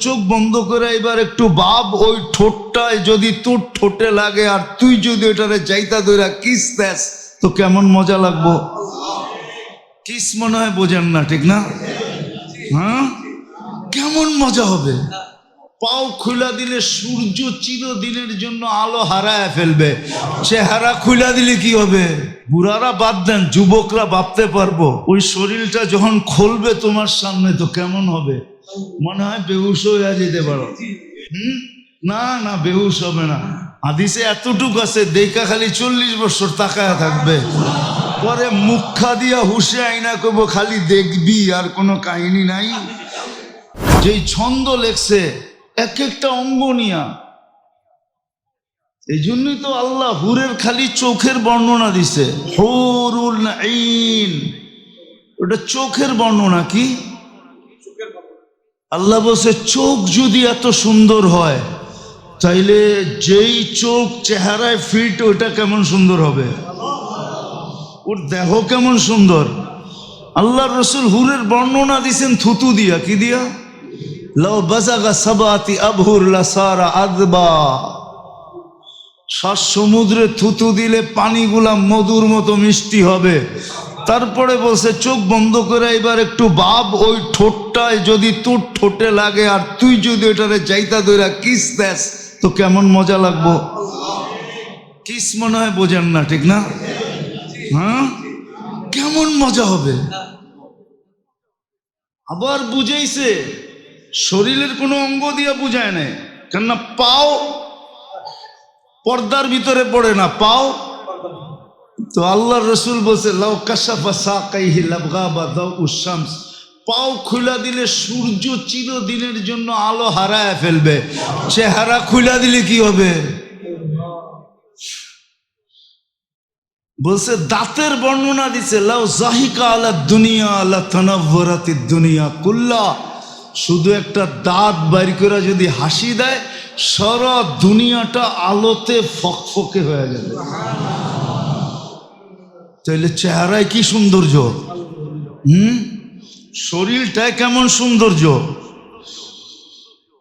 চোখ বন্ধ করে এবার একটু ভাব, ওই ঠোঁটটায় যদি তোর ঠোঁটে লাগে আর তুই যদি ওটারে যাইতা দইরা কিস দেস, তো কেমন মজা লাগবো? কিস মনে হয় বোঝেন না, ঠিক না? হ্যাঁ? কেমন মজা হবে? পাও খুলা দিলে সূর্য চিরদিনের জন্য আলো হারায় ফেলবে। চেহারা খুলা দিলে কি হবে? বুড়ারা বাদ দেন, যুবকরা ভাবতে পারব। ওই শরীরটা যখন খুলবে তোমার সামনে, তো কেমন হবে? মনে হয় বেহুশ হয়ে যেতে পারো। হুম? না না, বেহুশ হবে না। আদিসে এতটুক আছে, দেখা খালি চল্লিশ বছর তাকায় থাকবে। পরে মুখা দিয়া হুসে আইনা করব, খালি দেখবি, আর কোনো কাহিনী নাই। যেই ছন্দ লেখছে, এক একটা অঙ্গ নিয়া। এই জন্যই তো আল্লাহ হুরের খালি চোখের বর্ণনা দিছে। হুরুল আইন। ওটা চোখের বর্ণনা কি? আল্লাহ বলছে, চোখ যদি এত সুন্দর হয়, তাইলে যেই চোখ চেহারায় ফিট ওটা কেমন সুন্দর হবে? ওর দেহ কেমন সুন্দর? আল্লাহ রসুল হুরের বর্ণনা দিছেন থুতু দিয়া। কি দিয়া? বাজাগা সাবাতি সমুদ্রে থুতু দিলে পানিগুলা মধুর মতো মিষ্টি হবে। তারপরে বলছে, চোখ বন্ধ করে এবার একটু ভাব, ওই ঠোঁটটায় যদি তোর ঠোঁটে লাগে আর তুই যদি ওটারে যাইতা দইরা কিস দেস, তো কেমন মজা লাগবো? কিস মনে হয় বোঝেন না, ঠিক না? হ্যাঁ? কেমন মজা হবে? আবার বুঝাইছে, শরীরের কোনো অঙ্গ দিয়ে বুঝায় নাই, কেননা পাও পর্দার ভিতরে পড়ে না, পাও তো আল্লাহ রসুল বলছে, লাউ কাশাফা সাকাইহি লাবগা বা দাও উশামস পাও খুলা দিলে সূর্য চিরদিনের জন্য আলো হারায় ফেলবে। চেহারা খুলা দিলে কি হবে? বলছে, দাঁতের বর্ণনা দিছে, লাউ জাহিকা আলা দুনিয়া আলা তানাভরাতি দুনিয়া কুল্লা। শুধু একটা দাঁত বাইর করে যদি হাসি দেয়, সারা দুনিয়াটা আলোতে ফকফকে হয়ে যাবে। তাইলে চেহারায় কি সৌন্দর্য? হুম? শরীরটা কেমন সৌন্দর্য?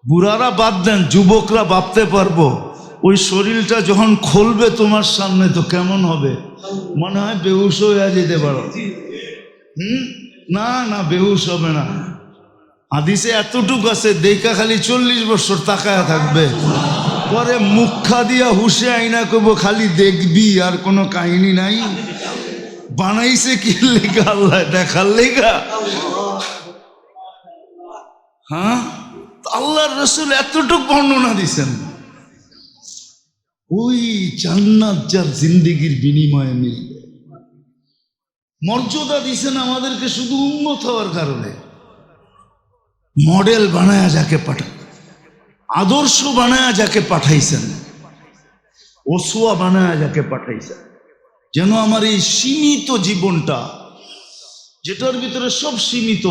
বুড়ারা বাদ দেন, যুবকরা ভাবতে পারব। ওই শরীরটা যখন খুলবে তোমার সামনে তো কেমন হবে? মনে হয় বেহুশ হয়ে যেতে পারো। হুম? না না, বেহুশ হবে না। হাদিসে এতটুক আছে, দেখা খালি চল্লিশ বছর তাকায় থাকবে। পরে মুখা দিয়া হুসে আইনা করব, খালি দেখবি, আর কোনো কাহিনী নাই। বানাইছে কি লেখা আল্লাহ দেখার লেখা হ্যাঁ? আল্লাহর রসুল এতটুক বর্ণনা দিছেন। ওই জান্নাত যার জিন্দিগির বিনিময়ে মিলবে মর্যাদা দিছেন আমাদেরকে শুধু উন্নত হওয়ার কারণে। মডেল বানায়া যাকে পাঠান আদর্শ বানায়া যাকে পাঠাইছেন। ওসুয়া বানায়া যাকে পাঠাইছেন। যেন আমার এই সীমিত জীবনটা, যেটার ভিতরে সব সীমিত,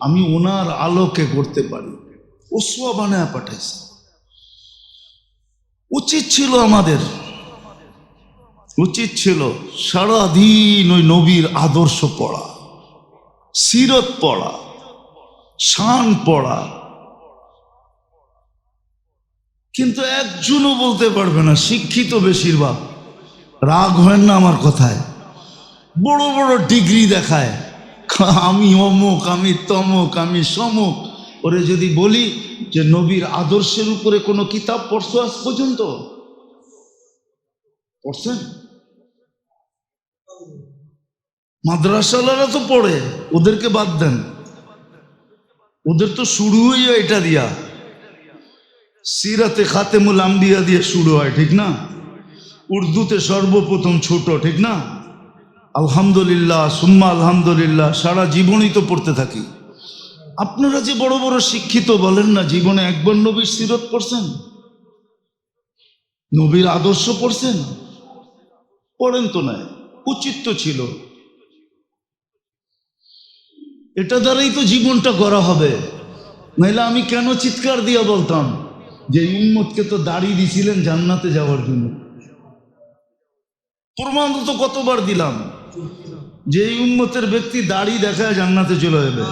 আমি ওনার আলোকে করতে পারি। ওসুয়া বানায়া পাঠাইছেন উচিত ছিল আমাদের, উচিত ছিল সারাদিন ওই নবীর আদর্শ পড়া, সিরত পড়া, শান পড়া। কিন্তু একজনও বলতে পারবে না, শিক্ষিত বেশিরভাগ। রাগ হয় না আমার কথায়? বড় বড় ডিগ্রি দেখায়। আমি অমুক, আমি তমুক, আমি সমুক। ওরে যদি বলি যে নবীর আদর্শের উপরে কোনো কিতাব পড়ছো আজ পর্যন্ত? পড়ছেন? মাদ্রাসালারা তো পড়ে, ওদেরকে বাদ দেন। ওদের তো শুরু হইয়া এটা দিয়া। সিরাতে খাতেমুল আম্বিয়া দিয়ে শুরু হয়, ঠিক না? উর্দুতে সর্বপ্রথম ছোট, ঠিক না? আলহামদুলিল্লাহ, সুম্মা আলহামদুলিল্লাহ, সারা জীবনই তো পড়তে থাকি। আপনারা যে বড় বড় শিক্ষিত বলেন না, জীবনে একবার নবীর সিরত পড়ছেন? নবীর আদর্শ পড়ছেন? পড়েন তো নাই, উচিত তো ছিল। এটা দ্বারাই তো জীবনটা করা হবে। নাইলে আমি কেন চিৎকার দিয়ে বলতাম যে উম্মতকে তো দাড়ি দিছিলেন জান্নাতে যাওয়ার জন্য। প্রমাণ তো কতবার দিলাম? যে এই ব্যক্তি দাড়ি দেখায় জান্নাতে চলে যাবে।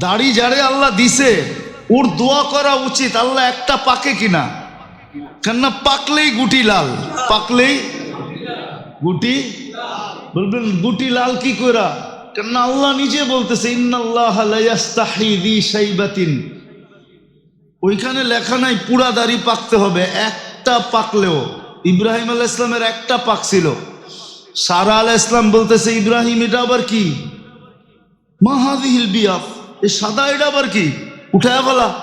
দাড়ি যারে আল্লাহ দিছে, ওর দোয়া করা উচিত, আল্লাহ একটা পাকে কিনা। কেননা পাকলেই গুটি লাল। পাকলেই গুটি বলবেন, গুটি লাল কি করা কেননা আল্লাহ নিজে বলতেছে, ইন্নাল্লাহ লা ইয়াস্তাহি দি শাইবাতিন। ওইখানে লেখা নাই, পুরা দাড়ি পাকতে হবে, একটা পাকলেও। ইব্রাহিম আলাহ ইসলামের একটা পাক ছিল। সারা আলাহ ইসলাম বলতেছে, ইব্রাহিম, এটা আবার কি? মাহাদিহিল বিয়াফ এই সাদা, এটা আবার কি? উঠায় বলা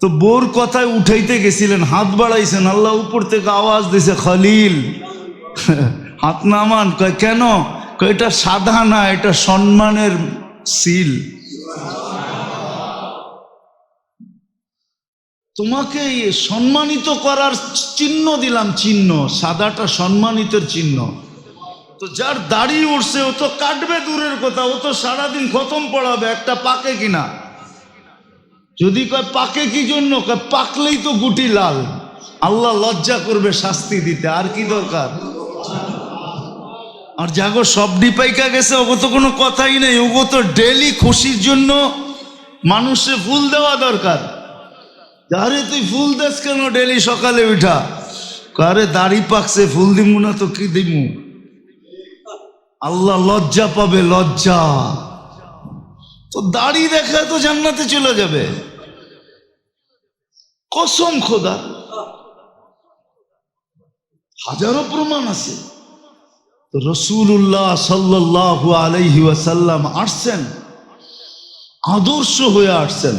তো বোর কথায় উঠাইতে গেছিলেন, হাত বাড়াইছেন, আল্লাহ উপর থেকে আওয়াজ দিছে, খলিল। হাত নামান কেন? এটা সাদা না, এটা সম্মানের সিল। তোমাকে সম্মানিত করার চিহ্ন দিলাম, চিহ্ন। সাদাটা সম্মানিতের চিহ্ন। তো যার দাড়ি উঠছে ও তো কাটবে দূরের কথা, ও তো সারাদিন খতম পড়াবে, একটা পাকে কিনা। যদি কয় পাকে কি জন্য পাকলেই তো গুটি লাল। আল্লাহ লজ্জা করবে শাস্তি দিতে, আর কি দরকার? আর জাগো, সব ডিপাইকা গেছে, ওগো তো কোনো কথাই নেই, ওগো তো ডেলি খুশির জন্য মানুষে ফুল দেওয়া দরকার। আরে তুই ফুল দেস কেন ডেলি সকালে উঠা? আরে দাড়ি পাকছে, ফুল দিমু না তো কি দিমু? আল্লাহ লজ্জা পাবে, লজ্জা। তো দাড়ি দেখা তো জান্নাতে চলে যাবে। কসম খোদা। হাজারো প্রমাণ আছে। রসুল্লাহ সাল্লাহ আলাইহি ওয়াসাল্লাম আসছেন, আদর্শ হয়ে আসছেন।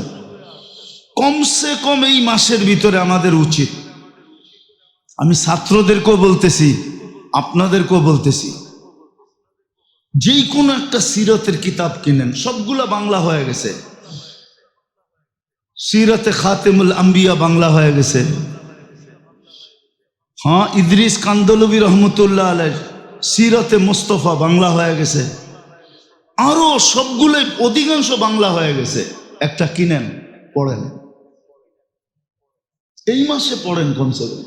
কমসে কম এই মাসের ভিতরে আমাদের উচিত। আমি ছাত্রদেরকেও বলতেছি, আপনাদেরকেও বলতেছি যেই কোনো একটা সিরতের কিতাব কিনেন, সবগুলা বাংলা হয়ে গেছে। সিরতে খাতেমুল আম্বিয়া বাংলা হয়ে গেছে। হ্যাঁ ইদ্রিস কান্দলবি রহমতুল্লাহ আলাই সিরতে মুস্তফা বাংলা হয়ে গেছে। আরও সবগুলোই অধিকাংশ বাংলা হয়ে গেছে। একটা কিনেন, পড়েন। এই মাসে পড়েন কমসে কম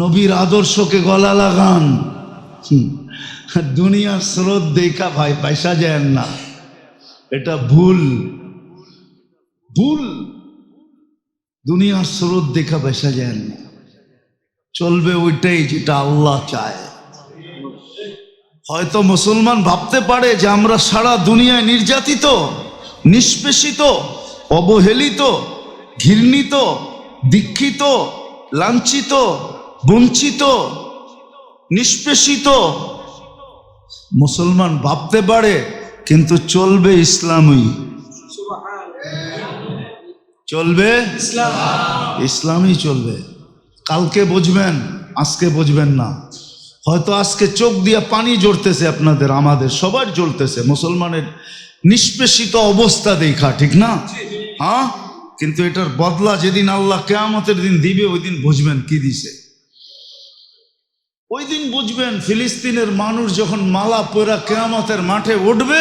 নবীর আদর্শকে গলা লাগান। দুনিয়ার স্রোত দেখা ভাই, পয়সা যায় না। এটা ভুল। ভুল। দুনিয়ার স্রোত দেখা পয়সা যায় না। চলবে ওইটাই যেটা আল্লাহ চায়। হয়তো মুসলমান ভাবতে পারে যে আমরা সারা দুনিয়ায় নির্যাতিত, নিষ্পেষিত, অবহেলিত ঘৃণিত, দীক্ষিত, লাঞ্ছিত, বঞ্চিত, নিষ্পেষিত। মুসলমান ভাবতে পারে, কিন্তু চলবে ইসলামই। চলবে? ইসলামই চলবে। কালকে বুঝবেন, আজকে বুঝবেন না। হয়তো আজকে চোখ দিয়ে পানি জড়তেছে আপনাদের, আমাদের, সবার জ্বলতেছে। মুসলমানের নিষ্পেষিত অবস্থা দেখা, ঠিক না? হ্যাঁ? কিন্তু এটার বদলা যেদিন আল্লাহ কেয়ামতের দিন দিবে, ওই দিন বুঝবেন কি দিছে। ওই দিন বুঝবেন ফিলিস্তিনের মানুষ যখন মালা পরা কেয়ামতের মাঠে উঠবে,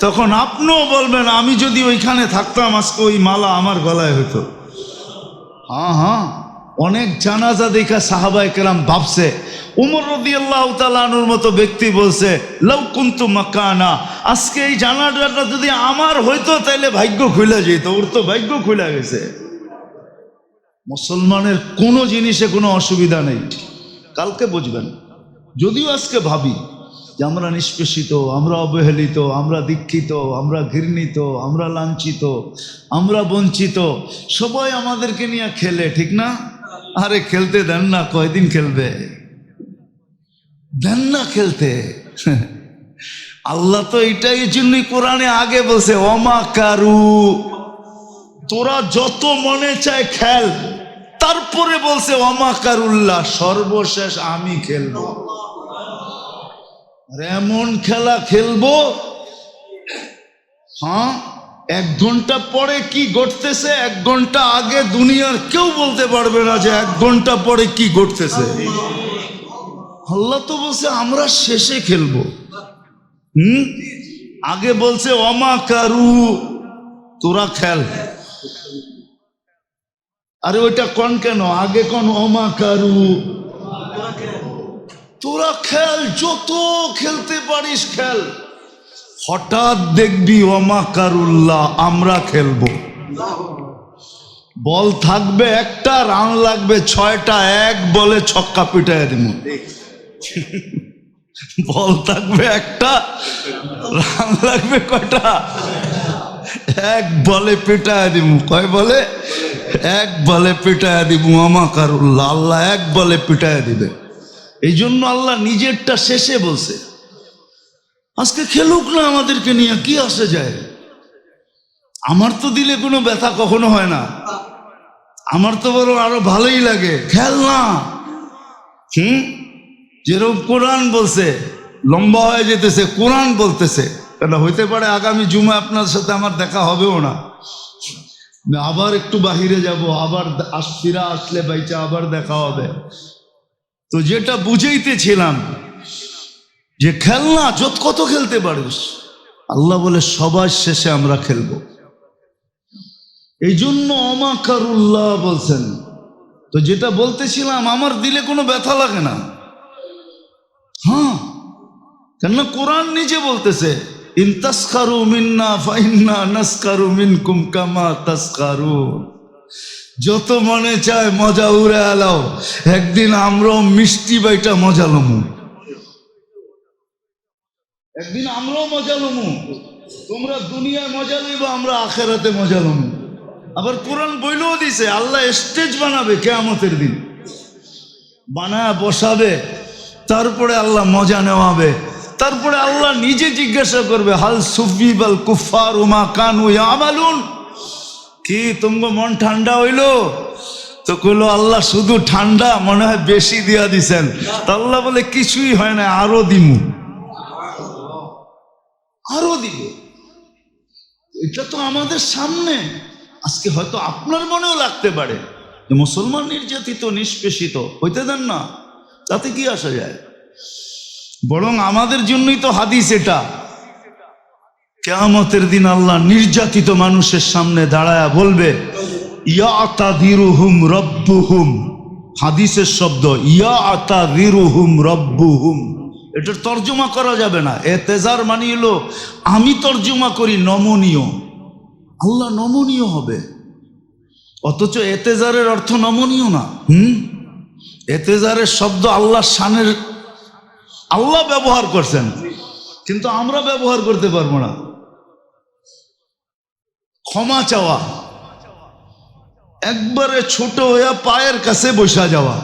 তখন আপনিও বলবেন, আমি যদি ওইখানে থাকতাম, আজকে ওই মালা আমার গলায় হতো হ্যাঁ হ্যাঁ। অনেক জানাজা দেখা সাহাবাই কেরাম ভাবছে, উমর রদি আল্লাহ তালানুর মতো ব্যক্তি বলছে লৌ কুন্তু মাকানা। আজকে এই জানাজাটা যদি আমার হইতো, তাইলে ভাগ্য খুলে যেত ওর তো ভাগ্য খুলে গেছে। মুসলমানের কোনো জিনিসে কোনো অসুবিধা নেই। কালকে বুঝবেন। যদিও আজকে ভাবি যে আমরা নিষ্পেষিত, আমরা অবহেলিত, আমরা দীক্ষিত, আমরা ঘৃণিত, আমরা লাঞ্ছিত, আমরা বঞ্চিত, সবাই আমাদেরকে নিয়ে খেলে, ঠিক না? আরে খেলতে দেন না, কয়দিন খেলবে? দেন না খেলতে। আল্লাহ তো এটাই জন্যই কোরআনে আগে বলছে অমা কারু। তোরা যত মনে চায় খেল। তারপরে বলছে অমা কারুল্লাহ, সর্বশেষ আমি খেলব। এমন খেলা খেলব? হ্যাঁ? এক ঘণ্টা পরে কি ঘটতেছে? এক ঘণ্টা আগে দুনিয়ার কেউ বলতে পারবে না যে এক ঘণ্টা পরে কি ঘটতেছে। আল্লাহ তো বলছে, আমরা শেষে খেলব। হুম? আগে বলছে অমা কারু, তোরা খেল। আরে ওইটা কন কেন? আগে কন অমা কারু, তোরা খেল, যত খেলতে পারিস খেল। হঠাৎ দেখবি, ওমা কারুল্লাহ, আমরা খেলব। বল থাকবে একটা, রান লাগবে ছয়টা, এক বলে ছক্কা পিটায় দিব বল থাকবে একটা, রান লাগবে কয়টা? এক বলে পিটায় দিব কয় বলে? এক বলে পিটায় দিব আমা কারুল্লাহ, আল্লাহ এক বলে পিটায় দিবে। এই জন্য আল্লাহ নিজেরটা শেষে বলছে। আজকে খেলুক না আমাদেরকে নিয়ে, কি আসে যায়? আমার তো দিলে কোনো ব্যথা কখনো হয় না। আমার তো বরং আরও ভালোই লাগে। খেল না। হুম? যেরকম কোরআন বলছে, লম্বা হয়ে যেতেছে, কোরআন বলতেছে। কেন, হইতে পারে আগামী জুমা আপনার সাথে আমার দেখা হবেও না। আবার একটু বাহিরে যাব, আবার ফিরা আসলে বাইচা আবার দেখা হবে। তো যেটা বুঝেইতেছিলাম যে খেলনা যত কত খেলতে পারিস? আল্লাহ বলে, সবার শেষে আমরা খেলব। এই জন্য অমাকারুল্লাহ বলছেন, তো যেটা বলতেছিলাম, আমার দিলে কোনো ব্যথা লাগে না। হ্যাঁ কেননা কোরআন নিজে বলতেছে, ইন তাসখারু মিন্না ফাইন্না নাসখারু মিনকুম কামা তাসখারু যত মনে চায় মজা উড়ে আলাও একদিন আমরাও মিষ্টি বাইটা মজা লমু। একদিন আমরাও মজা লমু। তোমরা দুনিয়ায় মজা লইব, আমরা আখেরাতে মজা লমু। আবার কোরআন বইলেও দিছে, আল্লাহ স্টেজ বানাবে কেয়ামতের দিন। বানায় বসাবে, তারপরে আল্লাহ মজা নেওয়াবে। তারপরে আল্লাহ নিজে জিজ্ঞাসা করবে, হাল সুফি সুফিবাল কুফার উমা কানু আমালুন কি তোমার মন ঠান্ডা হইল? তো কইলো, আল্লাহ শুধু ঠান্ডা, মনে হয় বেশি দিয়া দিছেন। তা আল্লাহ বলে, কিছুই হয় না, আরও দিমু। আরও দিব। এটা তো আমাদের সামনে। আজকে হয়তো আপনার মনেও লাগতে পারে যে মুসলমান নির্যাতিত, নিষ্পেষিত, হইতে দেন না। তাতে কি আসা যায়? বরং আমাদের জন্যই তো হাদিস এটা। কেয়ামতের দিন আল্লাহ নির্যাতিত মানুষের সামনে দাঁড়ায়া বলবে ইয়া আতা দিরুহুম রব্বুহুম। হাদিসের শব্দ ইয়া আতা দিরুহুম রব্বুহুম। এটার তর্জমা করা যাবে না। এ তেজার মানি হলো, আমি তর্জমা করি, নমনীয়। আল্লাহ নমনীয় হবে। অথচ এতেজারের অর্থ নমনীয় না। হুম? এতেজারের শব্দ আল্লাহ শানের, আল্লাহ ব্যবহার করছেন। কিন্তু আমরা ব্যবহার করতে পারব না। ক্ষমা চাওয়া। একবারে ছোট হইয়া পায়ের কাছে বসা যাওয়া।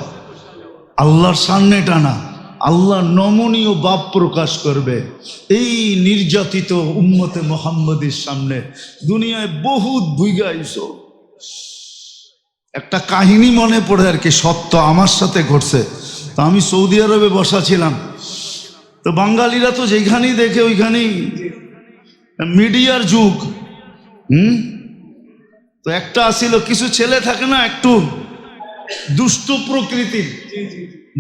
আল্লাহর সামনে টানা। আল্লাহ নমনীয় বাপ প্রকাশ করবে। এই নির্যাতিত উম্মতে মোহাম্মদের সামনে দুনিয়ায় বহুত ভুইগাইছ একটা কাহিনী মনে পড়ে আর কি, সত্য আমার সাথে ঘটছে। তো আমি সৌদি আরবে বসা ছিলাম। তো বাঙালিরা তো যেখানেই দেখে ওইখানেই মিডিয়ার যুগ। হুম? তো একটা আসিল, কিছু ছেলে থাকে না একটু দুষ্ট প্রকৃতির।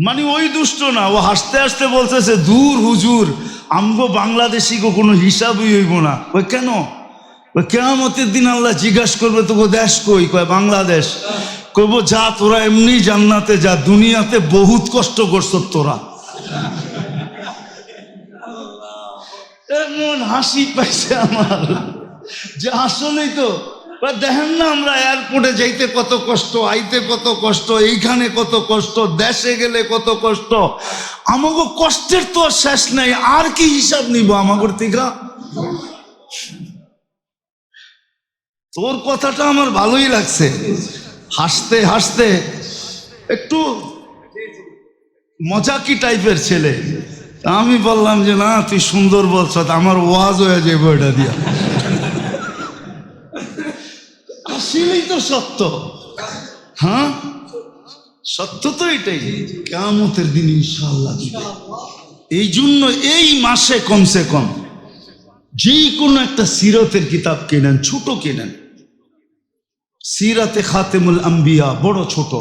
মানে ওই দুষ্ট না, ও হাসতে হাসতে বলতেছে, দূর হুজুর, আমগো বাংলাদেশি গো কোনো হিসাবই হইব না। ওই কেন? ওই কেয়ামতের দিন আল্লাহ জিজ্ঞাসা করবে, তোকে দেশ কই? কয়, বাংলাদেশ। কইব যা তোরা এমনি জান্নাতে যা, দুনিয়াতে বহুত কষ্ট করছ তোরা। এমন হাসি পাইছে আমার। যে আসলেই তো দেখেন না আমরা এয়ারপোর্টে যাইতে কত কষ্ট, আইতে কত কষ্ট, এইখানে কত কষ্ট, দেশে গেলে কত কষ্ট? আমাকে কষ্টের তো শেষ নাই, আর কি হিসাব নিব আমাগর থেকে তোর কথাটা আমার ভালোই লাগছে। হাসতে হাসতে, একটু মজাকি টাইপের ছেলে? আমি বললাম যে, না, তুই সুন্দর বলছ আমার ওয়াজ হয়ে যাবে ওইটা দিয়া। আসলেই তো সত্য। হ্যাঁ? সত্য তো এটাই। কেমতের দিন ইনশাল্লাহ এই জন্য এই মাসে কমসে কম যে কোনো একটা সিরতের কিতাব কেনেন, ছোট কেনেন। সিরাতে খাতেমুল আম্বিয়া বড় ছোট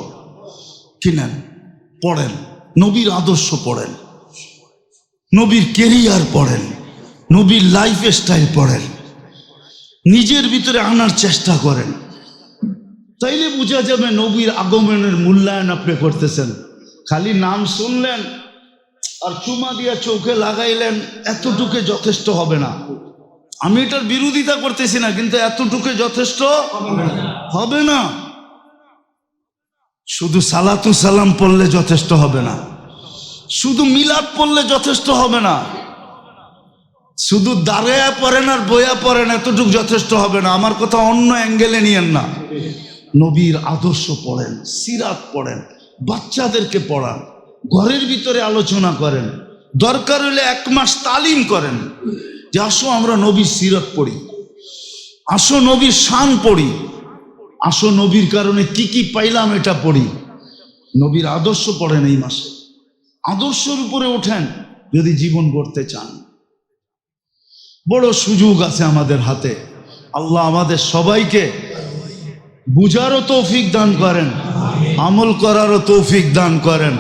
কিনেন, পড়েন। নবীর আদর্শ পড়েন। নবীর কেরিয়ার পড়েন। নবীর লাইফ স্টাইল পড়েন। নিজের ভিতরে আনার চেষ্টা করেন। তাইলে বোঝা যাবে নবীর আগমনের মূল্যায়ন আপনি করতেছেন। খালি নাম শুনলেন আর চুমা দিয়া চোখে লাগাইলেন, এতটুকু যথেষ্ট হবে না। আমি এটার বিরোধিতা করতেছি না, কিন্তু এতটুকু যথেষ্ট হবে না। শুধু সালাতু সালাম পড়লে যথেষ্ট হবে না। শুধু মিলাদ পড়লে যথেষ্ট হবে না। শুধু দাঁড়ায়া পড়েন আর বয়া পড়েন, এতটুকু যথেষ্ট হবে না। আমার কথা অন্য অ্যাঙ্গেলে নিয়েন না। নবীর আদর্শ পড়েন, সিরাত পড়েন, বাচ্চাদেরকে পড়ান, ঘরের ভিতরে আলোচনা করেন, দরকার হলে এক মাস তালিম করেন যে আসো আমরা নবীর সিরাত পড়ি, আসো নবীর শান পড়ি, আসো নবীর কারণে কি কি পাইলাম এটা পড়ি। নবীর আদর্শ পড়েন এই মাসে, আদর্শের উপরে ওঠেন যদি জীবন গড়তে চান। বড় সুযোগ আছে আমাদের হাতে, আল্লাহ আমাদের সবাইকে বুঝারও তৌফিক দান করেন আমল করারও তৌফিক দান করেন।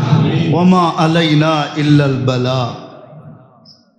ওমা আলাইনা ইল্লাল বালা।